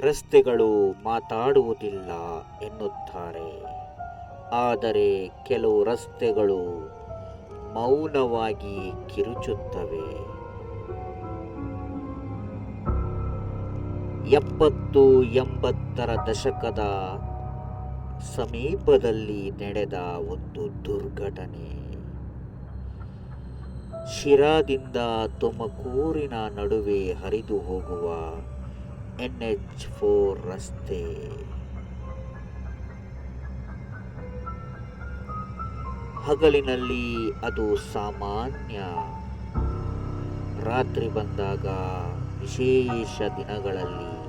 ರಸ್ತೆಗಳು ಮಾತಾಡುವುದಿಲ್ಲ ಎನ್ನುತ್ತಾರೆ. ಆದರೆ ಕೆಲವು ರಸ್ತೆಗಳು ಮೌನವಾಗಿ ಕಿರುಚುತ್ತವೆ. ಎಪ್ಪತ್ತು ಎಂಬತ್ತರ ದಶಕದ ಸಮೀಪದಲ್ಲಿ ನಡೆದ ಒಂದು ದುರ್ಘಟನೆ. ಶಿರಾದಿಂದ ತುಮಕೂರಿನ ನಡುವೆ ಹರಿದು ಹೋಗುವ ಎನ್ ಎಚ್ ಫೋರ್ ರಸ್ತೆ ಹಗಲಿನಲ್ಲಿ ಅದು ಸಾಮಾನ್ಯ. ರಾತ್ರಿ ಬಂದಾಗ ವಿಶೇಷ ದಿನಗಳಲ್ಲಿ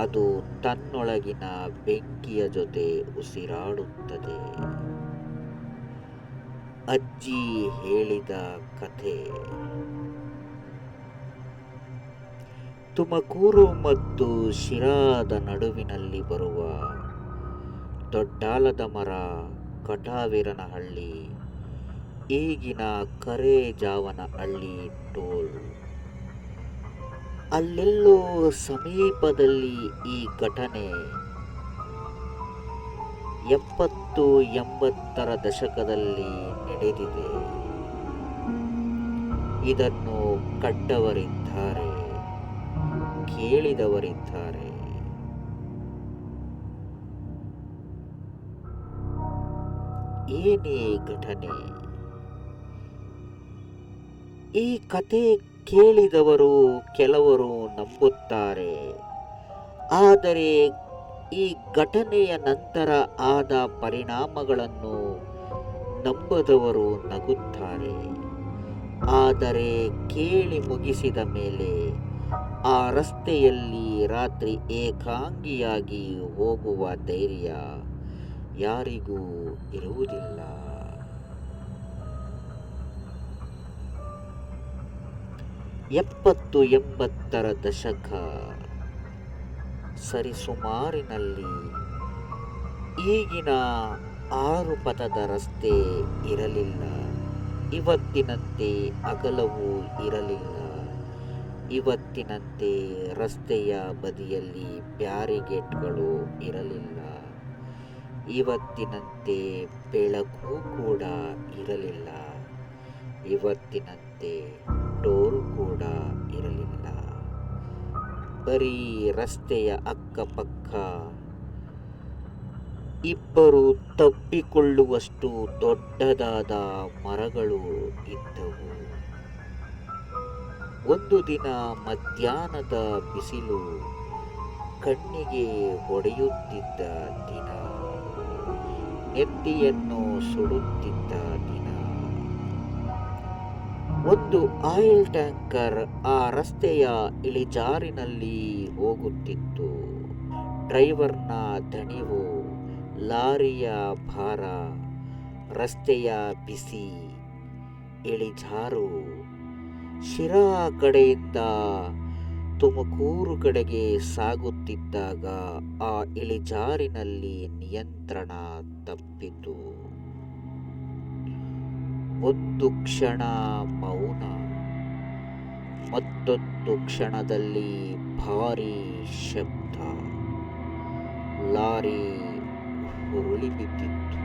ಅದು ತನ್ನೊಳಗಿನ ಬೆಂಕಿಯ ಜೊತೆ ಉಸಿರಾಡುತ್ತದೆ. ಅಜ್ಜಿ ಹೇಳಿದ ಕಥೆ. ತುಮಕೂರು ಮತ್ತು ಶಿರಾದ ನಡುವಿನಲ್ಲಿ ಬರುವ ದೊಡ್ಡಾಲದ ಮರ ಕಟಾವಿರನಹಳ್ಳಿ, ಈಗಿನ ಕರೇಜಾವನ ಹಳ್ಳಿ ಟೋಲ್. ಅಲ್ಲೆಲ್ಲೋ ಸಮೀಪದಲ್ಲಿ ಈ ಘಟನೆ. ಎಪ್ಪತ್ತು ಎಂಬತ್ತರ ದಶಕದಲ್ಲಿ ನಡೆದಿದೆ. ಇದನ್ನು ಕಂಡವರಿದ್ದಾರೆ ಕೇಳಿದವರಿದ್ದಾರೆ. ಏನೇ ಘಟನೆ. ಈ ಕತೆ ಕೇಳಿದವರು ಕೆಲವರು ನಂಬುತ್ತಾರೆ. ಆದರೆ ಈ ಘಟನೆಯ ನಂತರ ಆದ ಪರಿಣಾಮಗಳನ್ನು ನಂಬದವರು ನಗುತ್ತಾರೆ. ಆದರೆ ಕೇಳಿ ಮುಗಿಸಿದ ಮೇಲೆ ಆ ರಸ್ತೆಯಲ್ಲಿ ರಾತ್ರಿ ಏಕಾಂಗಿಯಾಗಿ ಹೋಗುವ ಧೈರ್ಯ ಯಾರಿಗೂ ಇರುವುದಿಲ್ಲ. ಎಪ್ಪತ್ತು ಎಂಬತ್ತರ ದಶಕ ಸರಿಸುಮಾರಿನಲ್ಲಿ ಈಗಿನ ಆರು ಪಥದ ರಸ್ತೆ ಇರಲಿಲ್ಲ. ಇವತ್ತಿನಂತೆ ಅಗಲವೂ ಇರಲಿಲ್ಲ. ಇವತ್ತಿನಂತೆ ರಸ್ತೆಯ ಬದಿಯಲ್ಲಿ ಬ್ಯಾರಿಗೇಟ್ಗಳು ಇರಲಿಲ್ಲ. ಇವತ್ತಿನಂತೆ ಬೆಳಕು ಕೂಡ ಇರಲಿಲ್ಲ. ಇವತ್ತಿನಂತೆ ಟೋಲ್ ಕೂಡ ಇರಲಿಲ್ಲ. ಬರೀ ರಸ್ತೆಯ ಅಕ್ಕಪಕ್ಕ ಇಬ್ಬರು ತಪ್ಪಿಕೊಳ್ಳುವಷ್ಟು ದೊಡ್ಡದಾದ ಮರಗಳು ಇದ್ದವು. ಒಂದು ದಿನ ಮಧ್ಯಾಹ್ನದ ಬಿಸಿಲು ಕಣ್ಣಿಗೆ ಹೊಡೆಯುತ್ತಿದ್ದ ದಿನ, ನೆತ್ತಿಯನ್ನು ಸುಡುತ್ತಿದ್ದ ದಿನ. ಒಂದು ಆಯಿಲ್ ಟ್ಯಾಂಕರ್ ಆ ರಸ್ತೆಯ ಇಳಿಜಾರಿನಲ್ಲಿ ಹೋಗುತ್ತಿತ್ತು. ಡ್ರೈವರ್ನ ದಣಿವು, ಲಾರಿಯ ಭಾರ, ರಸ್ತೆಯ ಬಿಸಿ, ಇಳಿಜಾರು. ಶಿರಾ ಕಡೆಯಿಂದ ತುಮಕೂರು ಕಡೆಗೆ ಸಾಗುತ್ತಿದ್ದಾಗ ಆ ಇಳಿಜಾರಿನಲ್ಲಿ ನಿಯಂತ್ರಣ ತಪ್ಪಿತು. ಒಂದು ಕ್ಷಣ ಮೌನ, ಮತ್ತೊಂದು ಕ್ಷಣದಲ್ಲಿ ಭಾರಿ ಶಬ್ದ. ಲಾರಿ ಉರುಳಿ ಬಿದ್ದಿತ್ತು.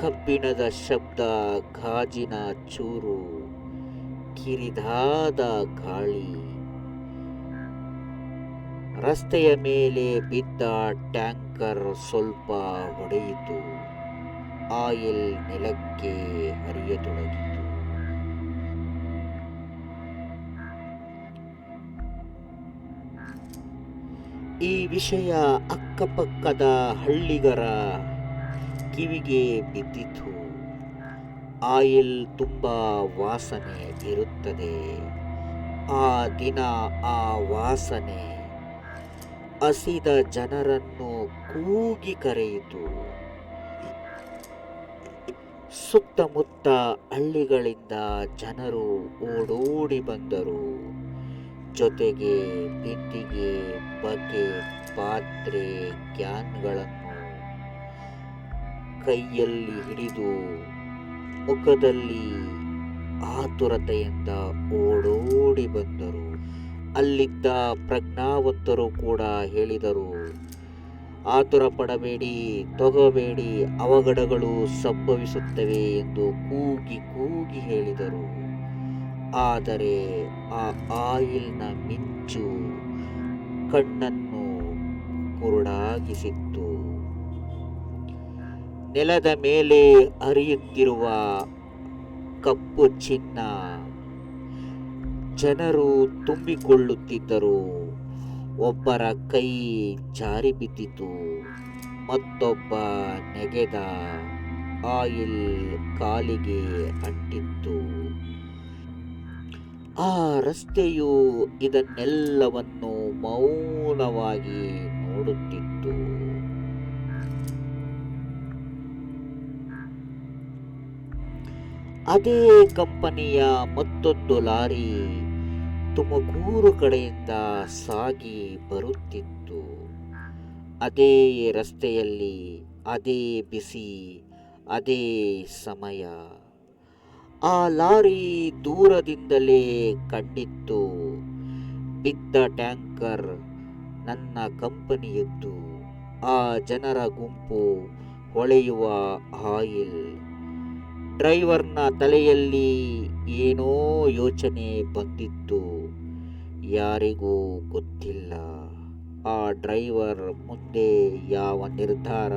ಕಬ್ಬಿಣದ ಶಬ್ದ, ಗಾಜಿನ ಚೂರು, ಕಿರಿದಾದ ಗಾಳಿ. ರಸ್ತೆಯ ಮೇಲೆ ಬಿದ್ದ ಟ್ಯಾಂಕರ್ ಸ್ವಲ್ಪ ಹೊಡೆಯಿತು. ಆಯಿಲ್ ನೆಲಕ್ಕೆ ಹರಿಯತೊಡಗಿತು. ಈ ವಿಷಯ ಅಕ್ಕಪಕ್ಕದ ಹಳ್ಳಿಗರ ಕಿವಿಗೆ ಬಿದ್ದಿತು. ಆಯಿಲ್ ತುಂಬ ವಾಸನೆ ಇರುತ್ತದೆ. ಆ ದಿನ ಆ ವಾಸನೆ ಹಸಿದ ಜನರನ್ನು ಕೂಗಿ ಕರೆಯಿತು. ಸುತ್ತಮುತ್ತ ಹಳ್ಳಿಗಳಿಂದ ಜನರು ಓಡೋಡಿ ಬಂದರು. ಜೊತೆಗೆ ಬಿಂದಿಗೆ, ಬಗೆ, ಪಾತ್ರೆ, ಕ್ಯಾನ್ಗಳನ್ನು ಕೈಯಲ್ಲಿ ಹಿಡಿದು ಮುಖದಲ್ಲಿ ಆತುರತೆಯಿಂದ ಓಡೋಡಿ ಬಂದರು. ಅಲ್ಲಿದ್ದ ಪ್ರಜ್ಞಾವಂತರು ಕೂಡ ಹೇಳಿದರು ಆತುರ ಪಡಬೇಡಿ ತಗೋಬೇಡಿ, ಅವಘಡಗಳು ಸಂಭವಿಸುತ್ತವೆ ಎಂದು ಕೂಗಿ ಕೂಗಿ ಹೇಳಿದರು. ಆದರೆ ಆ ಆಯಿಲ್ನ ಮಿಂಚು ಕಣ್ಣನ್ನು ಕುರುಡಾಗಿಸಿತ್ತು. ನೆಲದ ಮೇಲೆ ಹರಿಯುತ್ತಿರುವ ಕಪ್ಪು ಚಿನ್ನ. ಜನರು ತುಂಬಿಕೊಳ್ಳುತ್ತಿದ್ದರು. ಒಬ್ಬರ ಕೈ ಜಾರಿ ಬಿದ್ದಿತು. ಮತ್ತೊಬ್ಬ ನೆಗೆದ ಆಯಿಲ್ ಕಾಲಿಗೆ ಅಂಟಿತ್ತು. ಆ ರಸ್ತೆಯು ಇದನ್ನೆಲ್ಲವನ್ನು ಮೌನವಾಗಿ ನೋಡುತ್ತಿತ್ತು. ಅದೇ ಕಂಪನಿಯ ಮತ್ತೊಂದು ಲಾರಿ ತುಮಕೂರು ಕಡೆಯಿಂದ ಸಾಗಿ ಬರುತ್ತಿತ್ತು. ಅದೇ ರಸ್ತೆಯಲ್ಲಿ, ಅದೇ ಬಿಸಿ, ಅದೇ ಸಮಯ. ಆ ಲಾರಿ ದೂರದಿಂದಲೇ ಕಂಡಿತ್ತು. ಬಿದ್ದ ಟ್ಯಾಂಕರ್ ನನ್ನ ಕಂಪನಿಯದ್ದು. ಆ ಜನರ ಗುಂಪು ಹೊಳೆಯುವ ಆಯಿಲ್. ಡ್ರೈವರ್ನ ತಲೆಯಲ್ಲಿ ಏನೋ ಯೋಚನೆ ಬಂದಿತ್ತು. ಯಾರಿಗೂ ಗೊತ್ತಿಲ್ಲ. ಆ ಡ್ರೈವರ್ ಮುಂದೆ ಯಾವ ನಿರ್ಧಾರ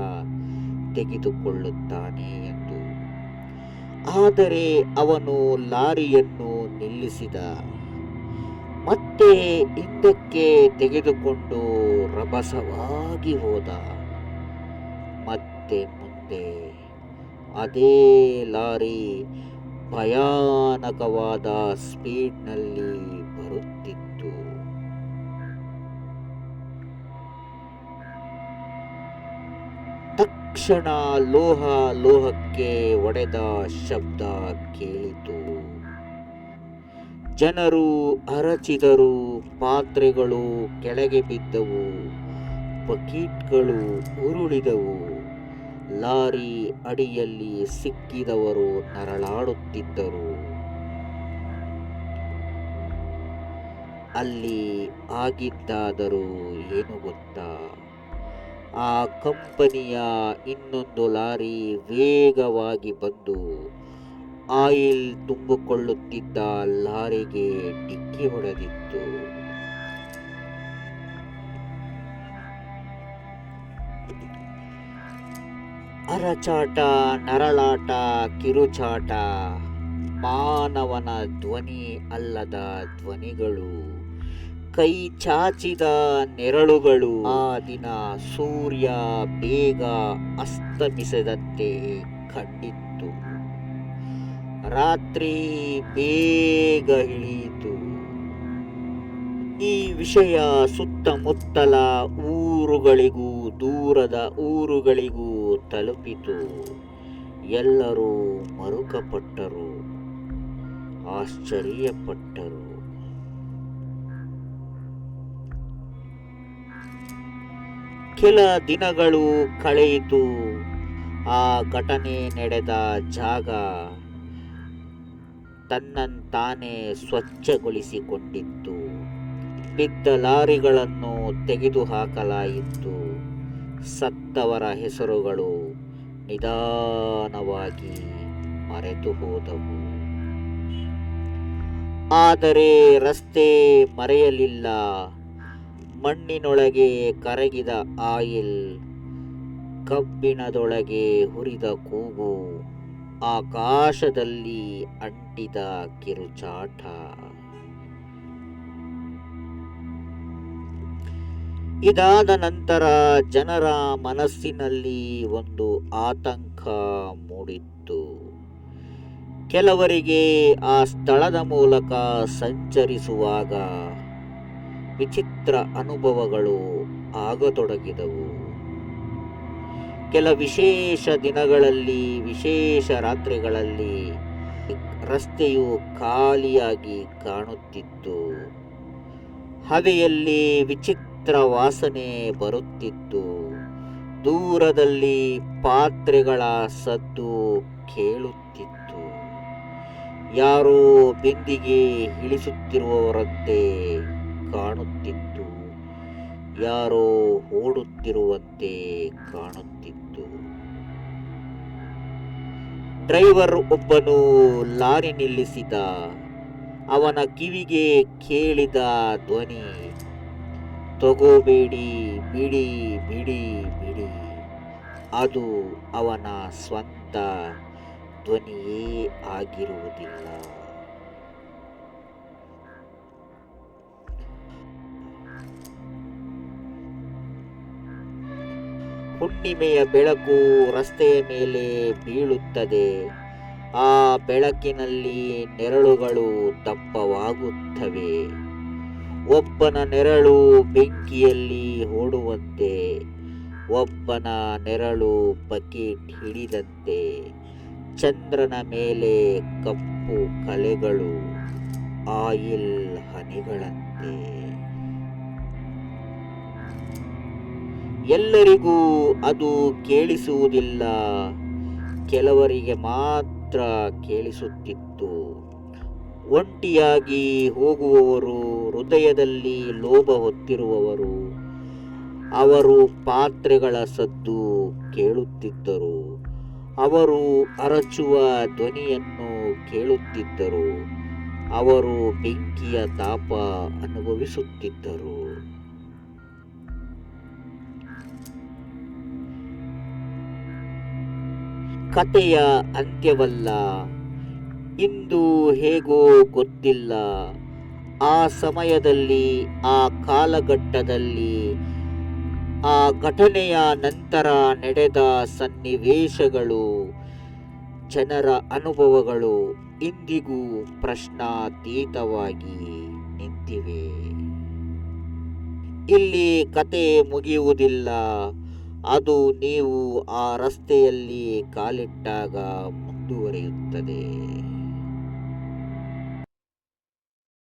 ತೆಗೆದುಕೊಳ್ಳುತ್ತಾನೆ ಎಂದು. ಆದರೆ ಅವನು ಲಾರಿಯನ್ನು ನಿಲ್ಲಿಸಿದ. ಮತ್ತೆ ಹಿಂದಕ್ಕೆ ತೆಗೆದುಕೊಂಡು ರಭಸವಾಗಿ ಹೋದ. ಮತ್ತೆ ಮುಂದೆ ಅದೇ ಲಾರಿ ಭಯಾನಕವಾದ ಸ್ಪೀಡ್ನಲ್ಲಿ ಬರುತ್ತಿತ್ತು. ತಕ್ಷಣ ಲೋಹ ಲೋಹಕ್ಕೆ ಒಡೆದ ಶಬ್ದ ಕೇಳಿತು. ಜನರು ಅರಚಿದರು, ಪಾತ್ರೆಗಳು ಕೆಳಗೆ ಬಿದ್ದವು, ಬಕೀಟ್ಗಳು ಉರುಳಿದವು. ಲಾರಿ ಅಡಿಯಲ್ಲಿ ಸಿಕ್ಕಿದವರು ನರಳಾಡುತ್ತಿದ್ದರು. ಅಲ್ಲಿ ಆಗಿದ್ದಾದರೂ ಏನು ಗೊತ್ತಾ? ಆ ಕಂಪನಿಯ ಇನ್ನೊಂದು ಲಾರಿ ವೇಗವಾಗಿ ಬಂದು ಆಯಿಲ್ ತುಂಬಿಕೊಳ್ಳುತ್ತಿದ್ದ ಲಾರಿಗೆ ಡಿಕ್ಕಿ ಹೊಡೆದಿತ್ತು. ಅರಚಾಟ ನರಳಾಟ, ಕಿರುಚಾಟ, ಮಾನವನ ಧ್ವನಿ ಅಲ್ಲದ ಧ್ವನಿಗಳು, ಕೈ ಚಾಚಿದ ನೆರಳುಗಳು, ಆ ದಿನ ಸೂರ್ಯ ಬೇಗ ಅಸ್ತಮಿಸದಂತೆ ಕಂಡಿತ್ತು ರಾತ್ರಿ ಬೇಗ ಇಳಿಯಿತು. ಈ ವಿಷಯ ಸುತ್ತಮುತ್ತಲ ಊರುಗಳಿಗೂ, ದೂರದ ಊರುಗಳಿಗೂ ತಲುಪಿತು. ಎಲ್ಲರೂ ಮರುಕಪಟ್ಟರು, ಆಶ್ಚರ್ಯಪಟ್ಟರು. ಕೆಲ ದಿನಗಳು ಕಳೆಯಿತು. ಆ ಘಟನೆ ನಡೆದ ಜಾಗ ತನ್ನಂತಾನೇ ಸ್ವಚ್ಛಗೊಳಿಸಿಕೊಂಡಿತ್ತು. ಬಿದ್ದ ಲಾರಿಗಳನ್ನು ತೆಗೆದುಹಾಕಲಾಯಿತು. ಸತ್ತವರ ಹೆಸರುಗಳು ನಿಧಾನವಾಗಿ ಮರೆತು ಹೋದವು. ಆದರೆ ರಸ್ತೆ ಮರೆಯಲಿಲ್ಲ. ಮಣ್ಣಿನೊಳಗೆ ಕರಗಿದ ಆಯಿಲ್ ಕಬ್ಬಿಣದೊಳಗೆ ಹುರಿದ ಕೂಗು, ಆಕಾಶದಲ್ಲಿ ಅಂಟಿದ ಕಿರುಚಾಟ. ಇದಾದ ನಂತರ ಜನರ ಮನಸ್ಸಿನಲ್ಲಿ ಒಂದು ಆತಂಕ ಮೂಡಿತ್ತು. ಕೆಲವರಿಗೆ ಆ ಸ್ಥಳದ ಮೂಲಕ ಸಂಚರಿಸುವಾಗ ವಿಚಿತ್ರ ಅನುಭವಗಳು ಆಗತೊಡಗಿದವು. ಕೆಲ ವಿಶೇಷ ದಿನಗಳಲ್ಲಿ, ವಿಶೇಷ ರಾತ್ರಿಗಳಲ್ಲಿ ರಸ್ತೆಯು ಖಾಲಿಯಾಗಿ ಕಾಣುತ್ತಿತ್ತು. ಹವೆಯಲ್ಲಿ ವಿಚಿತ್ರ ವಾಸನೆ ಬರುತ್ತಿತ್ತು. ದೂರದಲ್ಲಿ ಪಾತ್ರೆಗಳ ಸದ್ದು ಕೇಳುತ್ತಿತ್ತು. ಯಾರೋ ಬಿಂದಿಗೆ ಇಳಿಸುತ್ತಿರುವವರಂತೆ ಕಾಣುತ್ತಿತ್ತು. ಯಾರೋ ಓಡುತ್ತಿರುವಂತೆ ಕಾಣುತ್ತಿತ್ತು. ಡ್ರೈವರ್ ಒಬ್ಬನು ಲಾರಿ ನಿಲ್ಲಿಸಿದ. ಅವನ ಕಿವಿಗೆ ಕೇಳಿದ ಧ್ವನಿ. ತಗೋಬೇಡಿ, ಬಿಡಿ ಬಿಡಿ ಬಿಡಿ. ಅದು ಅವನ ಸ್ವಂತ ಧ್ವನಿಯೇ ಆಗಿರುವುದಿಲ್ಲ. ಹುಣ್ಣಿಮೆಯ ಬೆಳಕು ರಸ್ತೆಯ ಮೇಲೆ ಬೀಳುತ್ತದೆ. ಆ ಬೆಳಕಿನಲ್ಲಿ ನೆರಳುಗಳು ದಪ್ಪವಾಗುತ್ತವೆ. ಒಬ್ಬನ ನೆರಳು ಬೆಂಕಿಯಲ್ಲಿ ಓಡುವಂತೆ, ಒಬ್ಬನ ನೆರಳು ಬಕೆಟ್ ಹಿಡಿದಂತೆ, ಚಂದ್ರನ ಮೇಲೆ ಕಪ್ಪು ಕಲೆಗಳು, ಆಯಿಲ್ ಹನಿಗಳಂತೆ. ಎಲ್ಲರಿಗೂ ಅದು ಕೇಳಿಸುವುದಿಲ್ಲ, ಕೆಲವರಿಗೆ ಮಾತ್ರ ಕೇಳಿಸುತ್ತಿತ್ತು. ಒಂಟಿಯಾಗಿ ಹೋಗುವವರು ಹೃದಯದಲ್ಲಿ ಲೋಭ ಹೊತ್ತಿರುವವರು, ಅವರು ಪಾತ್ರೆಗಳ ಸದ್ದು ಕೇಳುತ್ತಿದ್ದರು. ಅವರು ಅರಚುವ ಧ್ವನಿಯನ್ನು ಕೇಳುತ್ತಿದ್ದರು. ಅವರು ಬೆಂಕಿಯ ತಾಪ ಅನುಭವಿಸುತ್ತಿದ್ದರು. ಕಥೆಯ ಅಂತ್ಯವಲ್ಲ. ಇಂದು ಹೇಗೋ ಗೊತ್ತಿಲ್ಲ. ಆ ಸಮಯದಲ್ಲಿ, ಆ ಕಾಲಘಟ್ಟದಲ್ಲಿ, ಆ ಘಟನೆಯ ನಂತರ ನಡೆದ ಸನ್ನಿವೇಶಗಳು, ಜನರ ಅನುಭವಗಳು ಇಂದಿಗೂ ಪ್ರಶ್ನಾತೀತವಾಗಿ ನಿಂತಿವೆ. ಇಲ್ಲಿ ಕತೆ ಮುಗಿಯುವುದಿಲ್ಲ. ಅದು ನೀವು ಆ ರಸ್ತೆಯಲ್ಲಿ ಕಾಲಿಟ್ಟಾಗ ಮುಂದುವರಿಯುತ್ತದೆ.